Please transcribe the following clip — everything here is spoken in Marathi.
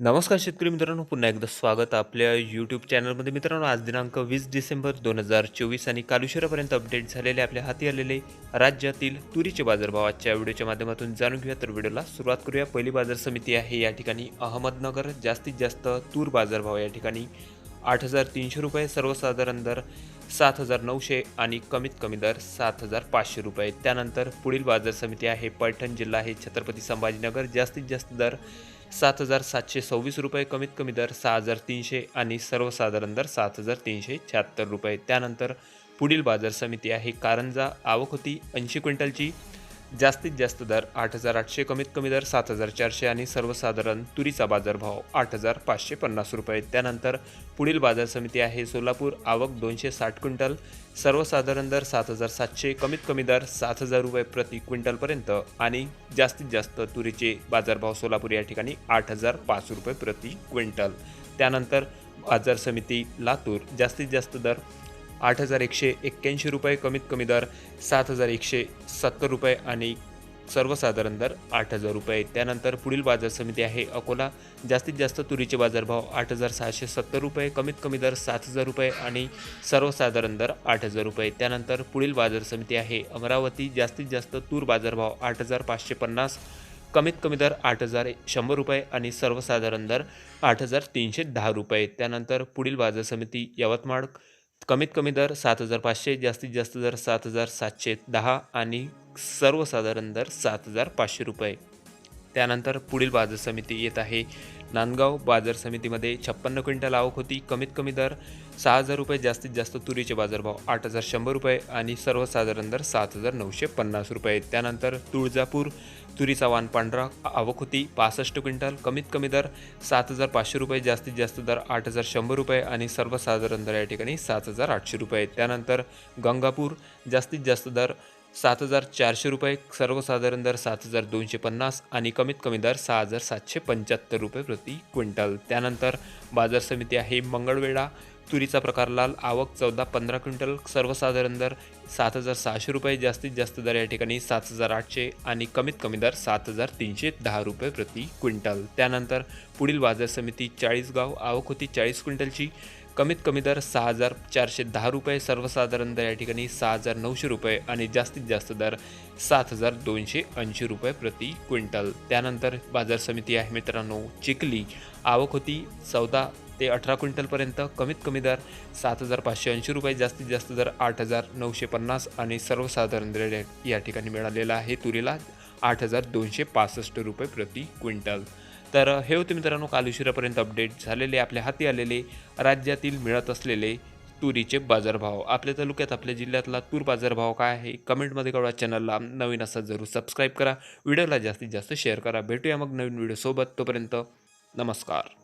नमस्कार शेतकरी मित्रांनो पुन्हा एकदा स्वागत आपल्या यूट्यूब चॅनलमध्ये मित्रांनो आज दिनांक वीस डिसेंबर दोन हजार चोवीस आणि कालुशरापर्यंत अपडेट झालेले आपल्या हाती आलेले राज्यातील तुरीचे बाजारभाव. आजच्या व्हिडिओच्या माध्यमातून जाणून घेऊया. तर व्हिडिओला सुरुवात करूया. पहिली बाजार समिती आहे या ठिकाणी अहमदनगर. जास्तीत जास्त तूर बाजारभाव या ठिकाणी आठ हजार तीनशे रुपये सर्वसाधारण दर सात हजार नऊशे आणि कमीत कमी दर सात हजार पाचशे रुपये. त्यानंतर पुढील बाजार समिती आहे पैठण जिल्हा आहे छत्रपती संभाजीनगर. जास्तीत जास्त दर सात हजार सातशे सव्वीस रुपये कमीत कमी दर सहा हजार तीनशे आणि सर्वसाधारण दर सात हजार तीनशे शहात्तर रुपये. त्यानंतर पुढील बाजार समिती आहे कारंजा. आवक होती ऐंशी क्विंटलची. जास्तीत जास्त दर आठ हजार आठशे कमीत कमी दर सात हजार चारशे आणि सर्वसाधारण तुरीचा बाजारभाव आठ हजार पाचशे पन्नास रुपये. त्यानंतर पुढील बाजार समिती आहे सोलापूर आवक दोनशे साठ क्विंटल सर्वसाधारण दर सात हजार सातशे कमीत कमी दर सात हजार रुपये प्रति क्विंटलपर्यंत आणि जास्तीत जास्त तुरीचे बाजारभाव सोलापूर या ठिकाणी आठ हजार पाच रुपये प्रति क्विंटल. त्यानंतर बाजार समिती लातूर जास्तीत जास्त दर आठ हजार एकशे एक्क्याऐंशी रुपये कमीत कमी दर सात हजार एकशे सत्तर रुपये आणि सर्वसाधारण दर आठ हजार रुपये. त्यानंतर पुढील बाजार समिती आहे अकोला. जास्तीत जास्त तुरीचे बाजारभाव आठ हजार सहाशे सत्तर रुपये कमीत कमी दर सात हजार रुपये आणि सर्वसाधारण दर आठ हजार रुपये. त्यानंतर पुढील बाजार समिती आहे अमरावती. जास्तीत जास्त तूर बाजारभाव आठ हजार पाचशे पन्नास कमीत कमी दर आठ हजार शंभर रुपये आणि सर्वसाधारण दर आठ हजार तीनशे दहा रुपये. त्यानंतर पुढील बाजार समिती यवतमाळ कमीत कमी दर सात हजार पाचशे जास्तीत जास्त दर सात हजार सातशे दहा आणि सर्वसाधारण दर सात हजार पाचशे रुपये. त्यानंतर पुढील बाजार समिती येत आहे. नांदगाव बाजार समितीमध्ये छप्पन्न क्विंटल आवक होती. कमीत कमी दर सहा हजार रुपये जास्तीत जास्त तुरीचे बाजारभाव आठ हजार शंभर रुपये आणि सर्वसाधारण दर सात हजार नऊशे पन्नास रुपये. त्यानंतर तुळजापूर तुरीचा वाण पांढरा आवक होती. पासष्ट क्विंटल कमीत कमी दर सात हजार पाचशे रुपये जास्तीत जास्त दर आठ हजार शंभर रुपये आणि सर्वसाधारण दर या ठिकाणी सात हजार आठशे रुपये. त्यानंतर गंगापूर जास्तीत जास्त दर सात हजार चारशे रुपये सर्वसाधारण दर सात हजार दोनशे पन्नास आणि कमीत कमी दर सहा हजार सातशे पंच्याहत्तर रुपये प्रति क्विंटल. त्यानंतर बाजार समिती आहे मंगळवेढा. तुरीचा प्रकार लाल आवक चौदा पंधरा क्विंटल सर्वसाधारण दर सात हजार सहाशे रुपये जास्तीत जास्त दर या ठिकाणी सात हजार आठशे आणि कमीत कमी दर सात हजार तीनशे दहा रुपये प्रति क्विंटल. त्यानंतर पुढील बाजार समिती चाळीसगाव आवक होती चाळीस क्विंटलची. कमीत कमी दर सहा हजार चारशे दहा रुपये सर्वसाधारण दर या ठिकाणी सहा हजार नऊशे रुपये आणि जास्तीत जास्त दर सात हजार दोनशे ऐंशी रुपये प्रति क्विंटल. त्यानंतर बाजार समिती आहे मित्रांनो चिखली. आवक होती चौदा ते अठरा क्विंटलपर्यंत कमीत कमी दर सात हजार पाचशे ऐंशी रुपये जास्तीत जास्त दर आठ हजार नऊशे पन्नास आणि सर्वसाधारण दर या- ठिकाणी मिळालेला आहे. तुरीला आठ हजार दोनशे पासष्ट रुपये प्रति क्विंटल. तर हे होते मित्रांनो काल उशिरापर्यंत अपडेट झालेले आपल्या हाती आलेले राज्यातील मिळत असलेले तुरीचे बाजारभाव. आपल्या तालुक्यात आपल्या जिल्ह्यातला तूर बाजारभाव काय आहे कमेंटमध्ये कळवा. चॅनलला नवीन असा जरूर सबस्क्राईब करा. व्हिडिओला जास्तीत जास्त शेअर करा. भेटूया मग नवीन व्हिडिओसोबत तोपर्यंत नमस्कार.